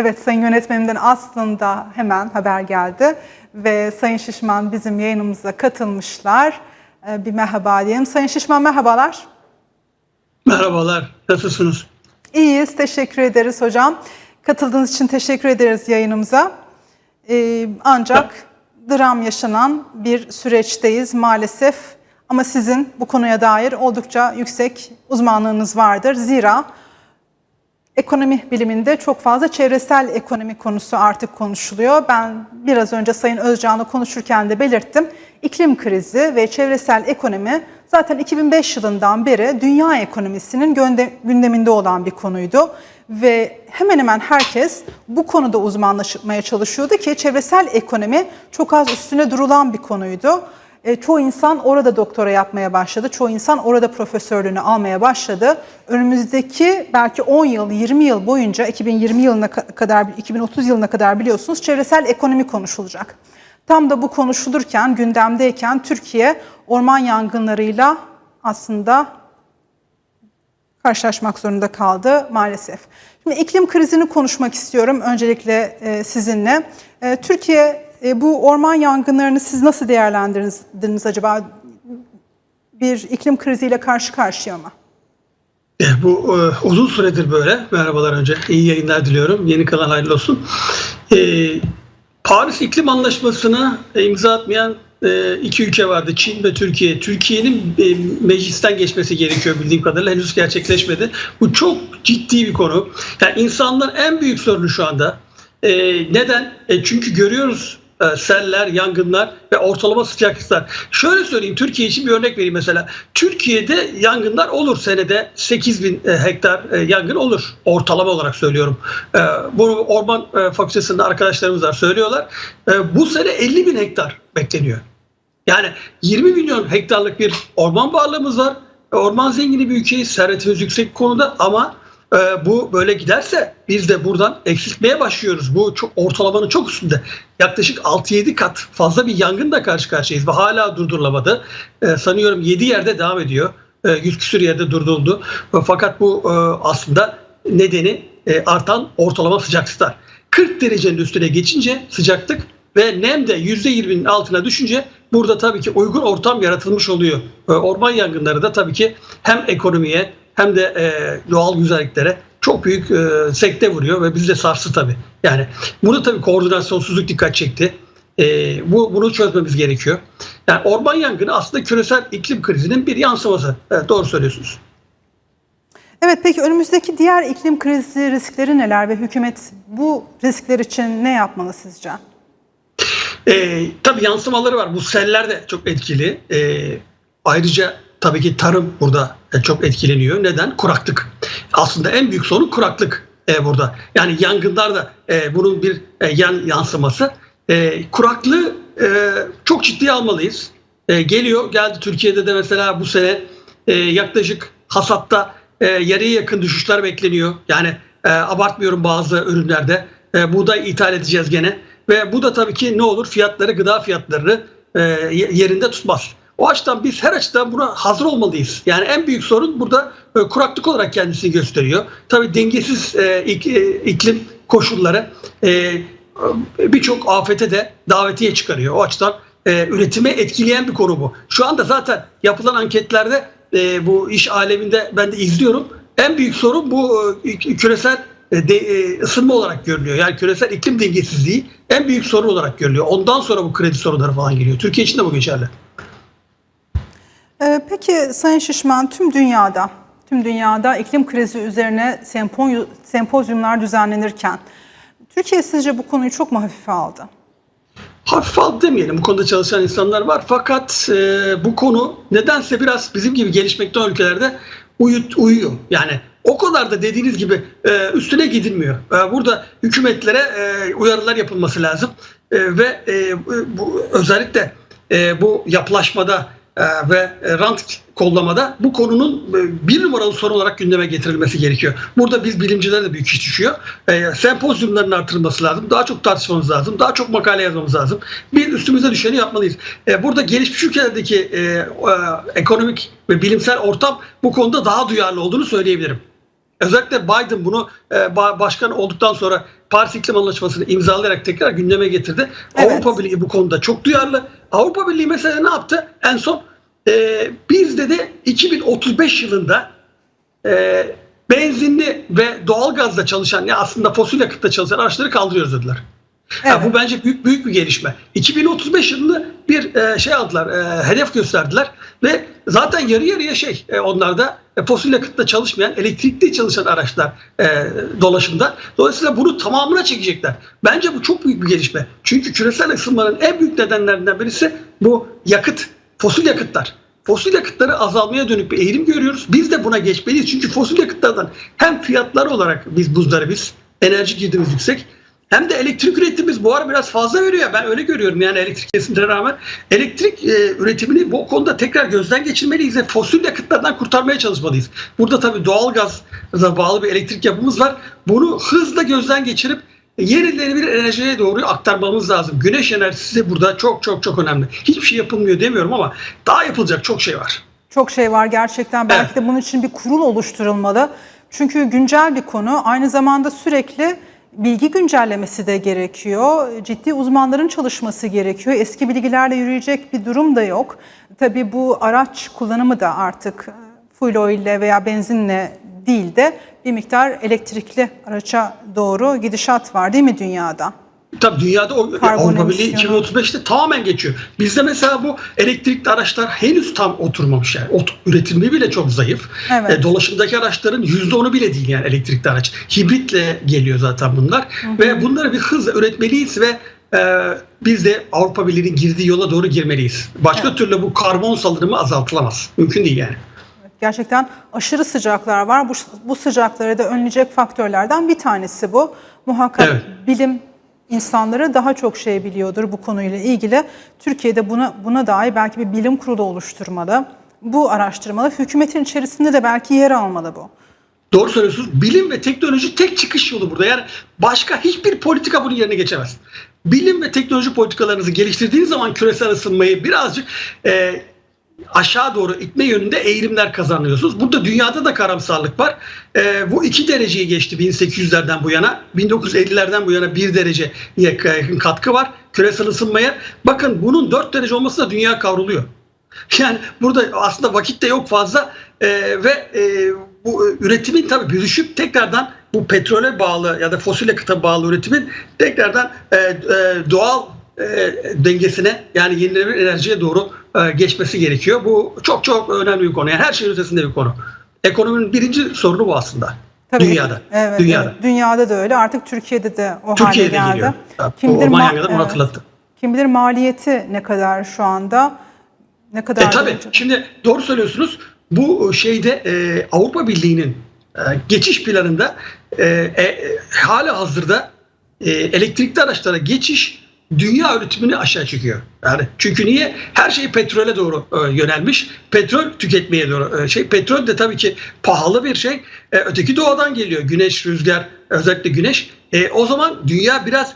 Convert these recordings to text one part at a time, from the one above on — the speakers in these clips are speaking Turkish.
Evet Sayın Yönetmenimden aslında hemen haber geldi ve Sayın Şişman bizim yayınımıza katılmışlar. Ee, Bir merhaba diyelim. Sayın Şişman merhabalar. Merhabalar, nasılsınız? İyiyiz, teşekkür ederiz hocam. Katıldığınız için teşekkür ederiz yayınımıza. Ee, ancak dram yaşanan bir süreçteyiz maalesef. Ama sizin bu konuya dair oldukça yüksek uzmanlığınız vardır. Zira ekonomi biliminde çok fazla çevresel ekonomi konusu artık konuşuluyor. Ben biraz önce Sayın Özcan'la konuşurken de belirttim. İklim krizi ve çevresel ekonomi zaten 2005 yılından beri dünya ekonomisinin gündeminde olan bir konuydu. Ve hemen hemen herkes bu konuda uzmanlaşmaya çalışıyordu ki çevresel ekonomi çok az üstüne durulan bir konuydu. E, çoğu insan orada doktora yapmaya başladı. Çoğu insan orada profesörlüğünü almaya başladı. Önümüzdeki belki 10 yıl, 20 yıl boyunca 2020 yılına ka- kadar, 2030 yılına kadar biliyorsunuz çevresel ekonomi konuşulacak. Tam da bu konuşulurken, gündemdeyken Türkiye orman yangınlarıyla aslında karşılaşmak zorunda kaldı maalesef. Şimdi iklim krizini konuşmak istiyorum öncelikle e, sizinle. E, Türkiye e, bu orman yangınlarını siz nasıl değerlendirdiniz acaba? Bir iklim kriziyle karşı karşıya mı? Eh, Bu e, uzun süredir böyle. Merhabalar önce. İyi yayınlar diliyorum. Yeni kalan hayırlı olsun. E, Paris İklim Anlaşması'na imza atmayan e, iki ülke vardı. Çin ve Türkiye. Türkiye'nin e, meclisten geçmesi gerekiyor bildiğim kadarıyla. Henüz gerçekleşmedi. Bu çok ciddi bir konu. Yani insanların en büyük sorunu şu anda. E, neden? E, çünkü görüyoruz e, seller, yangınlar ve ortalama sıcaklıklar. Şöyle söyleyeyim Türkiye için bir örnek vereyim mesela. Türkiye'de yangınlar olur senede 8 bin e, hektar e, yangın olur. Ortalama olarak söylüyorum. E, Bu orman e, fakültesinde arkadaşlarımız var söylüyorlar. E, Bu sene 50 bin hektar bekleniyor. Yani 20 milyon hektarlık bir orman varlığımız var. E, Orman zengini bir ülkeyiz. Servetimiz yüksek konuda ama e, bu böyle giderse biz de buradan eksiltmeye başlıyoruz. Bu çok ortalamanın çok üstünde. Yaklaşık 6-7 kat fazla bir yangınla karşı karşıyayız ve hala durdurulamadı. E, sanıyorum 7 yerde devam ediyor. E, 100 küsur yerde durduruldu. E, fakat bu e, aslında nedeni e, artan ortalama sıcaklıklar. 40 derecenin üstüne geçince sıcaklık ve nem de %20'nin altına düşünce burada tabii ki uygun ortam yaratılmış oluyor. Orman yangınları da tabii ki hem ekonomiye hem de e, doğal güzelliklere çok büyük e, sekte vuruyor ve bizi de sarsı tabii. Yani bunu tabii koordinasyonsuzluk dikkat çekti. E, bu bunu çözmemiz gerekiyor. Yani orman yangını aslında küresel iklim krizinin bir yansıması. Evet, doğru söylüyorsunuz. Evet peki önümüzdeki diğer iklim krizi riskleri neler ve hükümet bu riskler için ne yapmalı sizce? E, tabii yansımaları var. Bu seller de çok etkili. E, ayrıca tabii ki tarım burada çok etkileniyor. Neden? Kuraklık. Aslında en büyük sorun kuraklık e, burada. Yani yangınlar da e, bunun bir e, yan yansıması. Kuraklığı çok ciddiye almalıyız. Geliyor, geldi Türkiye'de de mesela bu sene yaklaşık hasatta yarıya yakın düşüşler bekleniyor. Yani abartmıyorum bazı ürünlerde. Buğday ithal edeceğiz gene. Ve bu da tabii ki ne olur fiyatları, gıda fiyatlarını yerinde tutmaz. O açıdan biz her açıdan buna hazır olmalıyız. Yani en büyük sorun burada e, kuraklık olarak kendisini gösteriyor. Tabii dengesiz e, e, iklim koşulları e, birçok afete de davetiye çıkarıyor. O açıdan e, üretime etkileyen bir konu bu. Şu anda zaten yapılan anketlerde e, bu iş aleminde ben de izliyorum. En büyük sorun bu e, küresel e, de, e, ısınma olarak görülüyor. Yani küresel iklim dengesizliği en büyük sorun olarak görülüyor. Ondan sonra bu kredi sorunları falan geliyor. Türkiye için de bu geçerli. Ee, Peki Sayın Şişman tüm dünyada, tüm dünyada iklim krizi üzerine sempo- sempozyumlar düzenlenirken Türkiye sizce bu konuyu çok mu hafife aldı? Hafif aldı demeyelim. Bu konuda çalışan insanlar var. Fakat e, bu konu nedense biraz bizim gibi gelişmekte olan ülkelerde uyut, uyuyor. Yani o kadar da dediğiniz gibi e, üstüne gidilmiyor. E, burada hükümetlere e, uyarılar yapılması lazım. E, ve e, bu özellikle e, bu yapılaşmada ve rant kollamada bu konunun e, bir numaralı sorun olarak gündeme getirilmesi gerekiyor. Burada biz bilimcilere de büyük iş düşüyor. E, sempozyumların artırılması lazım. Daha çok tartışmamız lazım. Daha çok makale yazmamız lazım. Bir üstümüze düşeni yapmalıyız. E, burada gelişmiş ülkelerdeki e, e, ekonomik ve bilimsel ortam bu konuda daha duyarlı olduğunu söyleyebilirim. Özellikle Biden bunu e, ba- başkan olduktan sonra Paris İklim Anlaşması'nı imzalayarak tekrar gündeme getirdi. Evet. Avrupa Birliği bu konuda çok duyarlı. Avrupa Birliği mesela ne yaptı? En son e, biz dedi 2035 yılında e, benzinli ve doğalgazla çalışan ya aslında fosil yakıtla çalışan araçları kaldırıyoruz dediler. Evet. bu bence büyük büyük bir gelişme. 2035 yılında bir e, şey aldılar, e, hedef gösterdiler ve zaten yarı yarıya şey e, onlarda e, fosil yakıtla çalışmayan, elektrikli çalışan araçlar e, dolaşımda. Dolayısıyla bunu tamamına çekecekler. Bence bu çok büyük bir gelişme. Çünkü küresel ısınmanın en büyük nedenlerinden birisi bu yakıt, fosil yakıtlar. Fosil yakıtları azalmaya dönük bir eğilim görüyoruz. Biz de buna geçmeliyiz. Çünkü fosil yakıtlardan hem fiyatlar olarak biz buzları biz enerji girdimiz yüksek hem de elektrik üretimimiz bu ara biraz fazla veriyor. Ben öyle görüyorum yani elektrik kesintilerine rağmen. Elektrik e, üretimini bu konuda tekrar gözden geçirmeliyiz ve fosil yakıtlardan kurtarmaya çalışmalıyız. Burada tabii doğalgazla bağlı bir elektrik yapımız var. Bunu hızla gözden geçirip yenilenebilir enerjiye doğru aktarmamız lazım. Güneş enerjisi de burada çok çok çok önemli. Hiçbir şey yapılmıyor demiyorum ama daha yapılacak çok şey var. Çok şey var gerçekten. Belki Evet. de bunun için bir kurul oluşturulmalı. Çünkü güncel bir konu. Aynı zamanda sürekli bilgi güncellemesi de gerekiyor. Ciddi uzmanların çalışması gerekiyor. Eski bilgilerle yürüyecek bir durum da yok. Tabii bu araç kullanımı da artık e, fuel oil ile veya benzinle değil de bir miktar elektrikli araça doğru gidişat var değil mi dünyada? Tabii dünyada o Karbon Avrupa Birliği emisyonu. 2035'te tamamen geçiyor. Bizde mesela bu elektrikli araçlar henüz tam oturmamış yani. Ot, üretimi bile çok zayıf. Evet. E, dolaşımdaki araçların %10'u bile değil yani elektrikli araç. Hibritle geliyor zaten bunlar. Ve bunları bir hızla üretmeliyiz ve e, biz de Avrupa Birliği'nin girdiği yola doğru girmeliyiz. Başka Evet. türlü bu karbon salınımı azaltılamaz. Mümkün değil yani. Gerçekten aşırı sıcaklar var. Bu, bu sıcakları da önleyecek faktörlerden bir tanesi bu. Muhakkak Evet. bilim insanları daha çok şey biliyordur bu konuyla ilgili. Türkiye'de buna buna dair belki bir bilim kurulu oluşturmalı. Bu araştırmalı. Hükümetin içerisinde de belki yer almalı bu. Doğru söylüyorsunuz. Bilim ve teknoloji tek çıkış yolu burada. Yani başka hiçbir politika bunun yerine geçemez. Bilim ve teknoloji politikalarınızı geliştirdiğiniz zaman küresel ısınmayı birazcık e, aşağı doğru itme yönünde eğilimler kazanıyorsunuz. Burada dünyada da karamsarlık var. E, bu iki dereceyi geçti 1800'lerden bu yana. 1950'lerden bu yana bir dereceye yakın katkı var küresel ısınmaya. Bakın bunun 4 derece olması da dünya kavruluyor. Yani burada aslında vakit de yok fazla Ee, ve e, bu üretimin tabii düşüp tekrardan bu petrole bağlı ya da fosil yakıta bağlı üretimin tekrardan e, e, doğal e, dengesine yani yenilenebilir enerjiye doğru e, geçmesi gerekiyor. Bu çok çok önemli bir konu. Yani her şeyin ötesinde bir konu. Ekonominin birinci sorunu bu aslında. Tabii, dünyada. Evet, dünyada. evet. dünyada da öyle. Artık Türkiye'de de o Türkiye'de hale geldi. geliyor. Tabii, Kim bilir bunu evet. hatırlattı. Kim bilir maliyeti ne kadar şu anda? Ne kadar? E tabii. olacak? Şimdi doğru söylüyorsunuz. Bu şeyde e, Avrupa Birliği'nin e, geçiş planında e, e, hala hazırda e, elektrikli araçlara geçiş dünya üretimini aşağı çekiyor. Yani çünkü niye? Her şey petrole doğru e, yönelmiş. Petrol tüketmeye doğru. e, şey petrol de tabii ki pahalı bir şey. E, öteki doğadan geliyor. Güneş, rüzgar, özellikle güneş. E, o zaman dünya biraz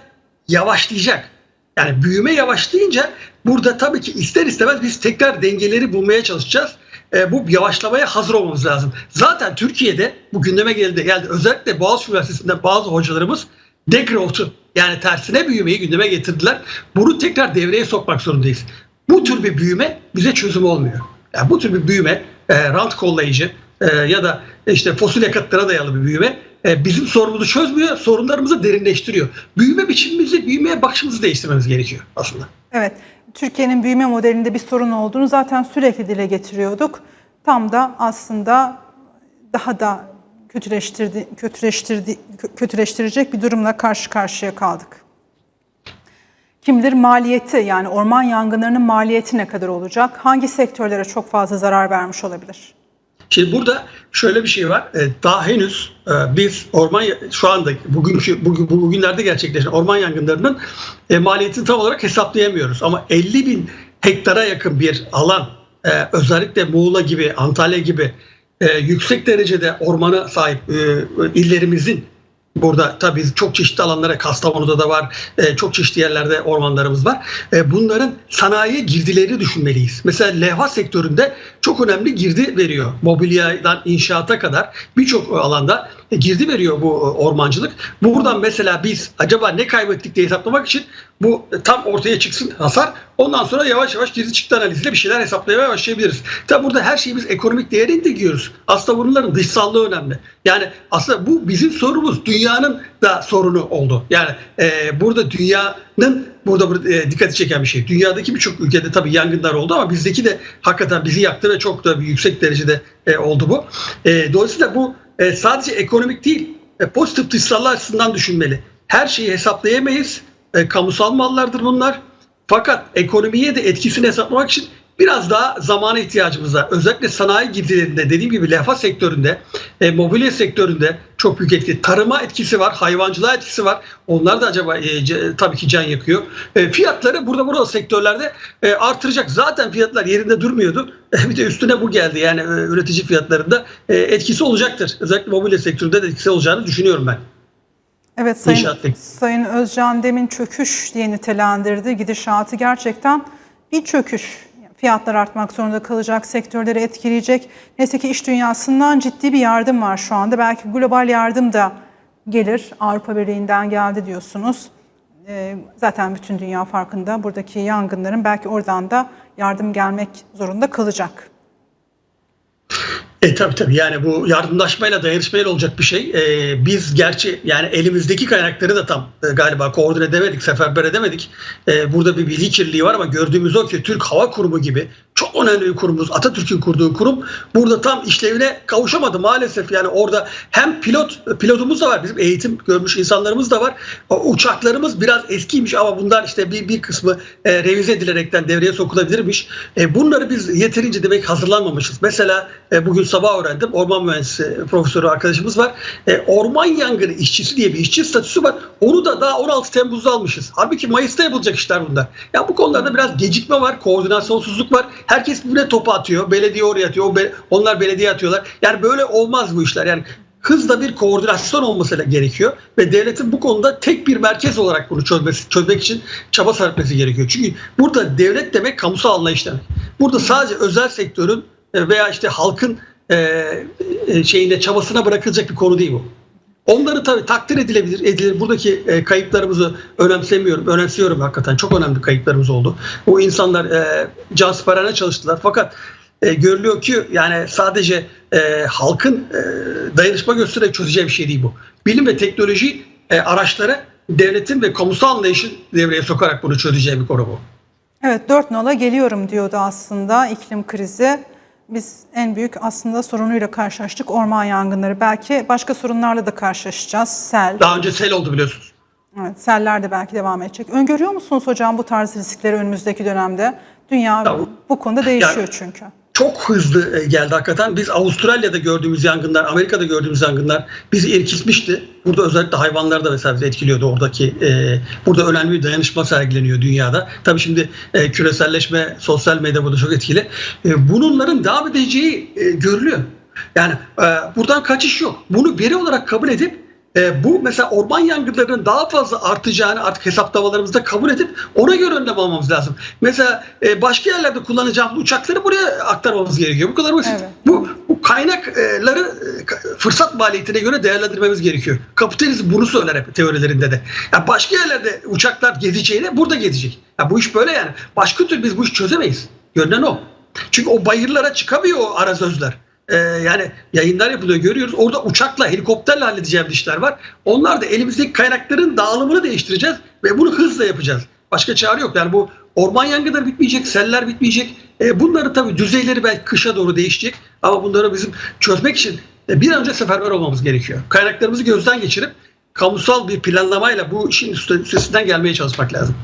yavaşlayacak. Yani büyüme yavaşlayınca burada tabii ki ister istemez biz tekrar dengeleri bulmaya çalışacağız. E, bu yavaşlamaya hazır olmamız lazım. Zaten Türkiye'de bu gündeme geldi. geldi. Özellikle Boğaziçi Üniversitesi'nde bazı hocalarımız degrowth'u yani tersine büyümeyi gündeme getirdiler. Bunu tekrar devreye sokmak zorundayız. Bu tür bir büyüme bize çözüm olmuyor. Yani bu tür bir büyüme e, rant kollayıcı e, ya da işte fosil yakıtlara dayalı bir büyüme e, bizim sorunumuzu çözmüyor, sorunlarımızı derinleştiriyor. Büyüme biçimimizi, büyümeye bakışımızı değiştirmemiz gerekiyor aslında. Evet, Türkiye'nin büyüme modelinde bir sorun olduğunu zaten sürekli dile getiriyorduk. Tam da aslında daha da kötüleştirdi, kötüleştirdi, kö- kötüleştirecek bir durumla karşı karşıya kaldık. Kim bilir maliyeti yani orman yangınlarının maliyeti ne kadar olacak? Hangi sektörlere çok fazla zarar vermiş olabilir? Şimdi burada şöyle bir şey var. E, Daha henüz e, biz orman şu anda bugünkü bugün bugünlerde gerçekleşen orman yangınlarının e, maliyetini tam olarak hesaplayamıyoruz. Ama 50 bin hektara yakın bir alan özellikle Muğla gibi Antalya gibi e, yüksek derecede ormana sahip e, illerimizin Burada tabii çok çeşitli alanlara Kastamonu'da da var. e, çok çeşitli yerlerde ormanlarımız var. E, bunların sanayi girdileri düşünmeliyiz. Mesela levha sektöründe çok önemli girdi veriyor. Mobilyadan inşaata kadar birçok alanda girdi veriyor bu e, ormancılık. Buradan mesela biz acaba ne kaybettik diye hesaplamak için bu e, tam ortaya çıksın hasar. Ondan sonra yavaş yavaş gizli çıktı analiziyle bir şeyler hesaplamaya başlayabiliriz. Tabi burada her şeyi biz ekonomik değeri indirgiyoruz. Aslında bunların dışsallığı önemli. Yani aslında bu bizim sorumuz. Dünyanın da sorunu oldu. Yani e, burada dünyanın burada e, dikkati çeken bir şey. Dünyadaki birçok ülkede tabii yangınlar oldu ama bizdeki de hakikaten bizi yaktı ve çok da bir yüksek derecede e, oldu bu. E, dolayısıyla bu e, sadece ekonomik değil, e, pozitif dışsallığı açısından düşünmeli. Her şeyi hesaplayamayız. E, kamusal mallardır bunlar. Fakat ekonomiye de etkisini hesaplamak için biraz daha zamana ihtiyacımız var. Özellikle sanayi girdilerinde dediğim gibi levha sektöründe, e, mobilya sektöründe çok büyük etki. Tarıma etkisi var, hayvancılığa etkisi var. Onlar da acaba e, ce- tabii ki can yakıyor. E, fiyatları burada burada sektörlerde e, artıracak. Zaten fiyatlar yerinde durmuyordu. bir de üstüne bu geldi. Yani e, üretici fiyatlarında e, etkisi olacaktır. Özellikle mobilya sektöründe de etkisi olacağını düşünüyorum ben. Evet Sayın. Sayın Özcan demin çöküş diye nitelendirdi. Gidişatı gerçekten bir çöküş. Fiyatlar artmak zorunda kalacak, sektörleri etkileyecek. Neyse ki iş dünyasından ciddi bir yardım var şu anda. Belki global yardım da gelir. Avrupa Birliği'nden geldi diyorsunuz. Ee, zaten bütün dünya farkında. Buradaki yangınların belki oradan da yardım gelmek zorunda kalacak. E tabii tabii yani bu yardımlaşmayla dayanışmayla olacak bir şey. E, biz gerçi yani elimizdeki kaynakları da tam e, galiba koordine edemedik, seferber edemedik. E, burada bir bilgi kirliliği var ama gördüğümüz o ki Türk Hava Kurumu gibi çok önemli kurumumuz, Atatürk'ün kurduğu kurum burada tam işlevine kavuşamadı maalesef. Yani orada hem pilot pilotumuz da var, bizim eğitim görmüş insanlarımız da var. Uçaklarımız biraz eskiymiş ama bunlar işte bir bir kısmı e, revize edilerekten devreye sokulabilirmiş. E, bunları biz yeterince demek hazırlanmamışız. Mesela e, bugün sabah öğrendim. Orman mühendisi profesörü arkadaşımız var. E, orman yangını işçisi diye bir işçi statüsü var. Onu da daha 16 Temmuz'da almışız. Halbuki Mayıs'ta yapılacak işler bunlar. Ya bu konularda biraz gecikme var, koordinasyonsuzluk var. Herkes birbirine topu atıyor. Belediye oraya atıyor. onlar belediye atıyorlar. Yani böyle olmaz bu işler. Yani hızla bir koordinasyon olması gerekiyor ve devletin bu konuda tek bir merkez olarak bunu çözmesi, çözmek için çaba sarf etmesi gerekiyor. Çünkü burada devlet demek kamusal anlayış demek. Burada sadece özel sektörün e, veya işte halkın e, e, şeyinde çabasına bırakılacak bir konu değil bu. Onları tabii takdir edilebilir, edilir. Buradaki e, kayıplarımızı önemsemiyorum, önemsiyorum hakikaten. Çok önemli kayıplarımız oldu. Bu insanlar e, can siparişine çalıştılar. Fakat e, görülüyor ki yani sadece e, halkın e, dayanışma göstererek çözeceği bir şey değil bu. Bilim ve teknoloji e, araçları devletin ve kamusal anlayışın devreye sokarak bunu çözeceği bir konu bu. Evet 4 nola geliyorum diyordu aslında iklim krizi. Biz en büyük aslında sorunuyla karşılaştık orman yangınları. Belki başka sorunlarla da karşılaşacağız. Sel, Daha önce sel oldu biliyorsunuz. evet, seller de belki devam edecek. Öngörüyor musunuz hocam bu tarz riskleri önümüzdeki dönemde? Dünya Ya bu- konuda değişiyor Yani- çünkü. Çok hızlı e, geldi hakikaten. Biz Avustralya'da gördüğümüz yangınlar, Amerika'da gördüğümüz yangınlar bizi irkiltmişti. Burada özellikle hayvanları da mesela bizi etkiliyordu oradaki. e, burada önemli bir dayanışma sergileniyor dünyada. Tabii şimdi e, küreselleşme, sosyal medya burada çok etkili. E, bunların devam edeceği e, görülüyor. Yani e, buradan kaçış yok. Bunu veri olarak kabul edip e, bu mesela orman yangınlarının daha fazla artacağını artık hesaplamalarımızda kabul edip ona göre önlem almamız lazım. Mesela e, başka yerlerde kullanacağımız uçakları buraya aktarmamız gerekiyor. Bu kadar basit. Evet. Bu, bu kaynakları e, fırsat maliyetine göre değerlendirmemiz gerekiyor. Kapitalizm bunu söyler hep teorilerinde de. Yani başka yerlerde uçaklar gezeceğine burada gezecek. Ya bu iş böyle yani. Başka türlü biz bu işi çözemeyiz. Görünen o. Çünkü o bayırlara çıkamıyor o arazözler. Ee, yani yayınlar yapılıyor görüyoruz. Orada uçakla, helikopterle halledeceğimiz işler var. Onlar da elimizdeki kaynakların dağılımını değiştireceğiz ve bunu hızla yapacağız. Başka çare yok. Yani bu orman yangınları bitmeyecek, seller bitmeyecek. Ee, bunları tabii düzeyleri belki kışa doğru değişecek. Ama bunları bizim çözmek için e, bir an önce seferber olmamız gerekiyor. Kaynaklarımızı gözden geçirip kamusal bir planlamayla bu işin üste- üstesinden gelmeye çalışmak lazım.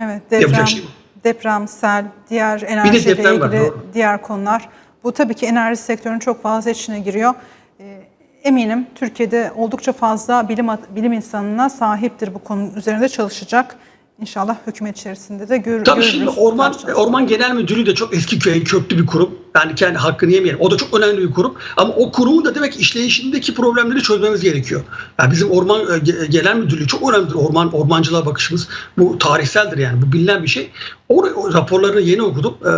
Evet Yapacak deprem, şey bu. deprem, sel, diğer enerjiyle var, ilgili doğru. diğer konular. Bu tabii ki enerji sektörünün çok fazla içine giriyor. Ee, Eminim Türkiye'de oldukça fazla bilim bilim insanına sahiptir bu konu üzerinde çalışacak. İnşallah hükümet içerisinde de gör, Tabii görürüz. şimdi Orman. Orman Genel Müdürlüğü de çok eski köy köklü bir kurum. Yani kendi hakkını yemeyelim. O da çok önemli bir kurum. Ama o kurumun da demek ki işleyişindeki problemleri çözmemiz gerekiyor. Yani bizim Orman e, Ge- Genel Müdürlüğü çok önemlidir. Orman ormancılığa bakışımız bu tarihseldir yani. Bu bilinen bir şey. O, o raporlarını yeni okudum. Ee,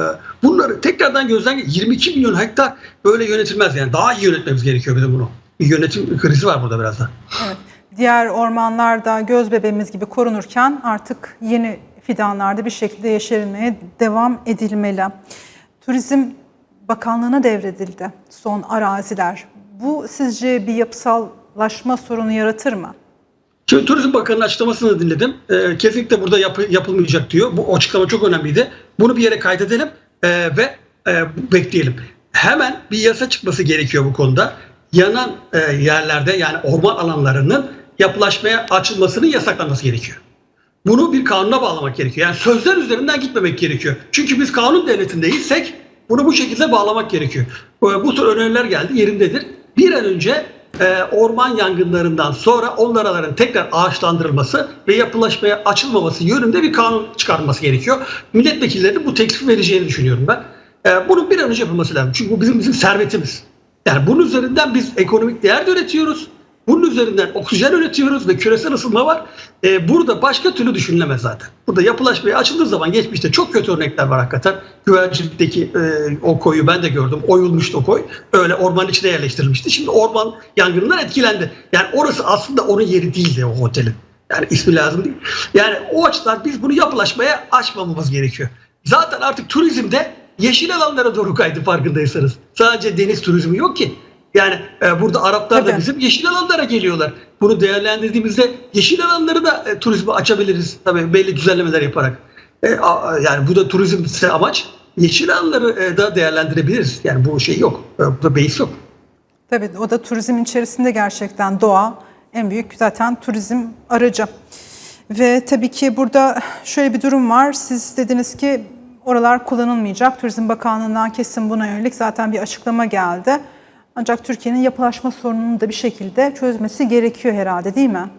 bunları tekrardan gözden 22 milyon hektar böyle yönetilmez yani. Daha iyi yönetmemiz gerekiyor bizim bunu. bir yönetim krizi var burada biraz da. Evet. Diğer ormanlarda göz bebeğimiz gibi korunurken artık yeni fidanlarda bir şekilde yeşerilmeye devam edilmeli. Turizm Bakanlığı'na devredildi son araziler. Bu sizce bir yapısallaşma sorunu yaratır mı? Şimdi Turizm Bakanı'nın açıklamasını dinledim. Ee, kesinlikle burada yapı- yapılmayacak diyor. Bu açıklama çok önemliydi. Bunu bir yere kaydedelim e, ve e, bekleyelim. Hemen bir yasa çıkması gerekiyor bu konuda. Yanan e, yerlerde yani orman alanlarının yapılaşmaya açılmasının yasaklanması gerekiyor. Bunu bir kanuna bağlamak gerekiyor. Yani sözler üzerinden gitmemek gerekiyor. Çünkü biz kanun devletindeysek bunu bu şekilde bağlamak gerekiyor. Bu, tür öneriler geldi yerindedir. Bir an önce e, orman yangınlarından sonra onların tekrar ağaçlandırılması ve yapılaşmaya açılmaması yönünde bir kanun çıkarılması gerekiyor. Milletvekillerinin bu teklif vereceğini düşünüyorum ben. E, bunun bir an önce yapılması lazım. Çünkü bu bizim bizim servetimiz. Yani bunun üzerinden biz ekonomik değer de üretiyoruz. Bunun üzerinden oksijen üretiyoruz ve küresel ısınma var. Ee, burada başka türlü düşünülemez zaten. Burada yapılaşmaya açıldığı zaman geçmişte çok kötü örnekler var hakikaten. Güvercinlikteki e, o koyu ben de gördüm. Oyulmuştu o koy. Öyle ormanın içine yerleştirilmişti. Şimdi orman yangınından etkilendi. Yani orası aslında onun yeri değildi o otelin. Yani ismi lazım değil. Yani o açıdan biz bunu yapılaşmaya açmamamız gerekiyor. Zaten artık turizmde yeşil alanlara doğru kaydı farkındaysanız. Sadece deniz turizmi yok ki. Yani e, burada Araplar da Tabii. bizim yeşil alanlara geliyorlar. Bunu değerlendirdiğimizde yeşil alanları da e, turizme açabiliriz. Tabii belli düzenlemeler yaparak. E, a- yani bu da turizm ise amaç yeşil alanları e, da değerlendirebiliriz. Yani bu şey yok. E, burada beis yok. Tabii o da turizmin içerisinde gerçekten doğa en büyük zaten turizm aracı. Ve tabii ki burada şöyle bir durum var. Siz dediniz ki oralar kullanılmayacak. Turizm Bakanlığı'ndan kesin buna yönelik zaten bir açıklama geldi. Ancak Türkiye'nin yapılaşma sorununu da bir şekilde çözmesi gerekiyor herhalde değil mi?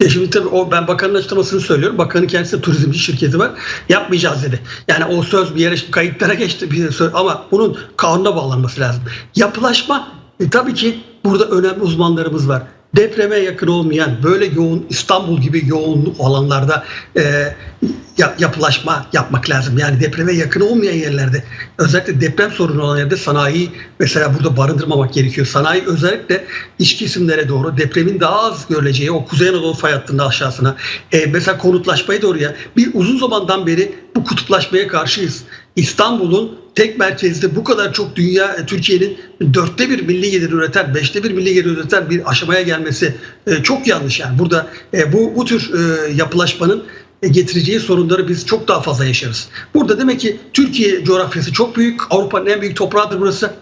E şimdi tabii o ben bakanın açıklamasını söylüyorum. Bakanın kendisi de turizmci şirketi var. Yapmayacağız dedi. Yani o söz bir yere kayıtlara geçti bir söz ama bunun kanuna bağlanması lazım. Yapılaşma e, tabii ki burada önemli uzmanlarımız var. Depreme yakın olmayan böyle yoğun İstanbul gibi yoğun alanlarda e, ya- yapılaşma yapmak lazım. Yani depreme yakın olmayan yerlerde özellikle deprem sorunu olan yerde sanayi mesela burada barındırmamak gerekiyor. Sanayi özellikle iç kesimlere doğru depremin daha az görüleceği o Kuzey Anadolu fay hattında aşağısına e, mesela konutlaşmayı da oraya bir uzun zamandan beri bu kutuplaşmaya karşıyız. İstanbul'un tek merkezde bu kadar çok dünya e, Türkiye'nin dörtte bir milli gelir üreten, beşte bir milli gelir üreten bir aşamaya gelmesi e, çok yanlış yani. Burada e, bu bu tür yapılaşmanın getireceği sorunları biz çok daha fazla yaşarız. Burada demek ki Türkiye coğrafyası çok büyük. Avrupa'nın en büyük toprağıdır burası.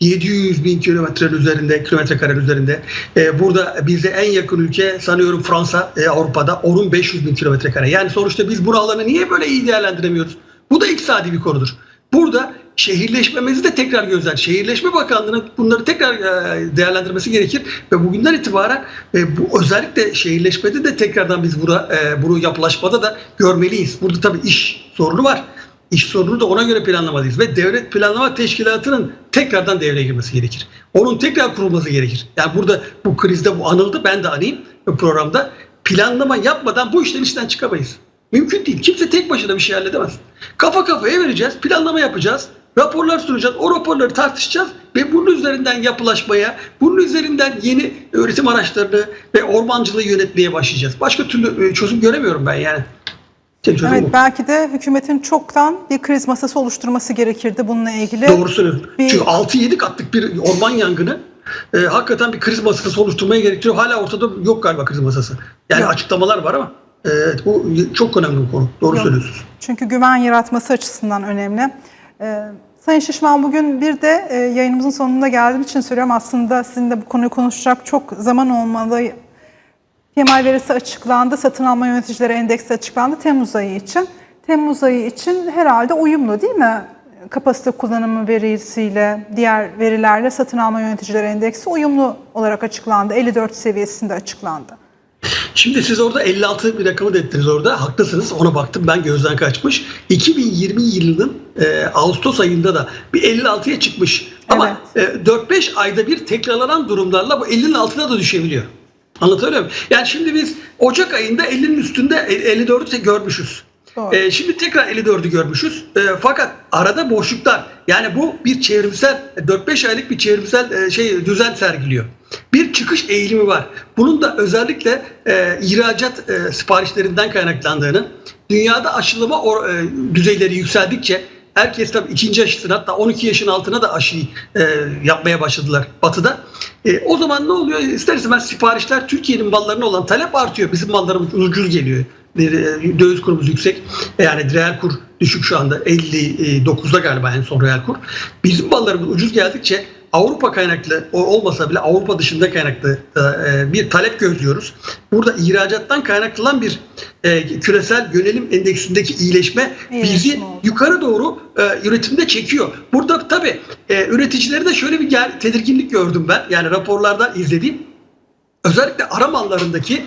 700 bin kilometrenin üzerinde, kilometre karenin üzerinde. Ee, burada bize en yakın ülke sanıyorum Fransa, e, Avrupa'da. Onun 500 bin kilometre kare. Yani sonuçta biz bu alanı niye böyle iyi değerlendiremiyoruz? Bu da iktisadi bir konudur. Burada şehirleşmemizi de tekrar gözler. Şehirleşme Bakanlığı'nın bunları tekrar e, değerlendirmesi gerekir ve bugünden itibaren e, bu özellikle şehirleşmede de tekrardan biz burada e, bunu yapılaşmada da görmeliyiz. Burada tabii iş sorunu var. İş sorunu da ona göre planlamalıyız ve devlet planlama teşkilatının tekrardan devreye girmesi gerekir. Onun tekrar kurulması gerekir. Yani burada bu krizde bu anıldı ben de anayım programda. Planlama yapmadan bu işten içten çıkamayız. Mümkün değil. Kimse tek başına bir şey halledemez. Kafa kafaya vereceğiz, planlama yapacağız, raporlar sunacağız, o raporları tartışacağız ve bunun üzerinden yapılaşmaya, bunun üzerinden yeni öğretim araçlarını ve ormancılığı yönetmeye başlayacağız. Başka türlü e, çözüm göremiyorum ben yani. Tek çözüm Evet bu. belki de hükümetin çoktan bir kriz masası oluşturması gerekirdi bununla ilgili. Doğru söylüyorsun. Bir- Çünkü 6-7 katlık bir orman yangını e, hakikaten bir kriz masası oluşturmaya gerektiriyor. Hala ortada yok galiba kriz masası. Yani Yok. açıklamalar var ama e, bu çok önemli bir konu. Doğru Yok. söylüyorsunuz. Çünkü güven yaratması açısından önemli. Ee, Sayın Şişman bugün bir de e, yayınımızın sonuna geldiğim için söylüyorum aslında sizinle bu konuyu konuşacak çok zaman olmalı. PMI verisi açıklandı, satın alma yöneticileri endeksi açıklandı Temmuz ayı için. Temmuz ayı için herhalde uyumlu değil mi? Kapasite kullanımı verisiyle, diğer verilerle satın alma yöneticileri endeksi uyumlu olarak açıklandı. 54 seviyesinde açıklandı. Şimdi siz orada 56 bir rakamı dettiniz orada. Haklısınız. Ona baktım ben gözden kaçmış. 2020 yılının e, Ağustos ayında da bir 56'ya çıkmış. Ama e, 4-5 ayda bir tekrarlanan durumlarla bu 50'nin altına da düşebiliyor. Anlatabiliyor muyum? Yani şimdi biz Ocak ayında 50'nin üstünde 54'ü görmüşüz. Doğru. E, şimdi tekrar 54'ü görmüşüz. E, fakat arada boşluklar. Yani bu bir çevrimsel 4-5 aylık bir çevrimsel e, şey düzen sergiliyor. Bir çıkış eğilimi var. Bunun da özellikle e, ihracat e, siparişlerinden kaynaklandığını, dünyada aşılama or, e, düzeyleri yükseldikçe herkes tabii ikinci aşısını hatta 12 yaşın altına da aşıyı e, yapmaya başladılar batıda. E, o zaman ne oluyor? İster istemez siparişler Türkiye'nin mallarına olan talep artıyor. Bizim mallarımız ucuz geliyor. E, Döviz kurumuz yüksek. Yani reel kur düşük şu anda 59'da galiba en son reel kur. Bizim mallarımız ucuz geldikçe Avrupa kaynaklı olmasa bile Avrupa dışında kaynaklı e, bir talep gözlüyoruz. Burada ihracattan kaynaklanan bir e, küresel yönelim endeksindeki iyileşme bizi yukarı doğru e, üretimde çekiyor. Burada tabii e, üreticileri de şöyle bir tedirginlik gördüm ben. Yani raporlardan izlediğim özellikle ara mallarındaki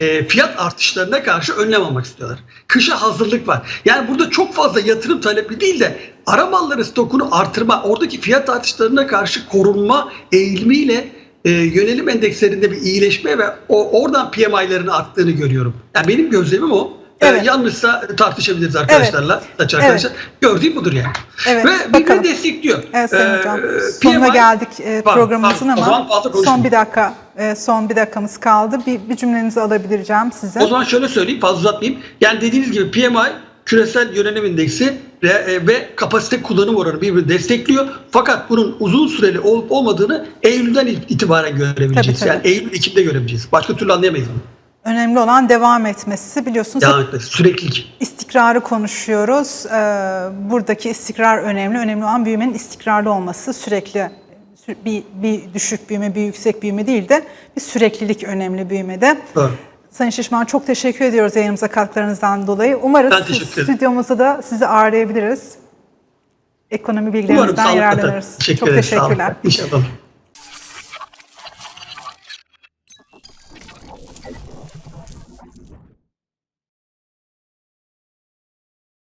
e, fiyat artışlarına karşı önlem almak istiyorlar. Kışa hazırlık var. Yani burada çok fazla yatırım talebi değil de ara malları stokunu artırma, oradaki fiyat artışlarına karşı korunma eğilimiyle e, yönelim endekslerinde bir iyileşme ve o oradan PMI'lerin arttığını görüyorum. Yani benim gözlemim o. E, Evet. yanlışsa tartışabiliriz arkadaşlarla. Saç arkadaşlar. Gördüğüm budur yani. Evet, Ve birbirini destekliyor. Evet Sayın E, Hocam. Sonuna PMI geldik e, programımızın. O zaman ama son bir dakika e, son bir dakikamız kaldı. Bir, bir cümlenizi alabileceğim size. O zaman şöyle söyleyeyim fazla uzatmayayım. Yani dediğiniz gibi PMI küresel yönelim indeksi ve, e, ve kapasite kullanım oranı birbirini destekliyor. Fakat bunun uzun süreli olup olmadığını Eylül'den itibaren görebileceğiz. Tabii, tabii. Yani Eylül Ekim'de görebileceğiz. Başka türlü anlayamayız bunu. Önemli olan devam etmesi. Biliyorsunuz Devam etmesi. Süreklilik. istikrarı konuşuyoruz. Ee, buradaki istikrar önemli. Önemli olan büyümenin istikrarlı olması. Sürekli sü- bir, bir düşük büyüme, bir yüksek büyüme değil de bir süreklilik önemli büyümede. Doğru. Sayın Şişman çok teşekkür ediyoruz yayınımıza katkılarınızdan dolayı. Umarız stüdyomuzda da sizi ağırlayabiliriz. Ekonomi bilgilerinizden yararlanırız. Teşekkür Çok teşekkürler. İnşallah.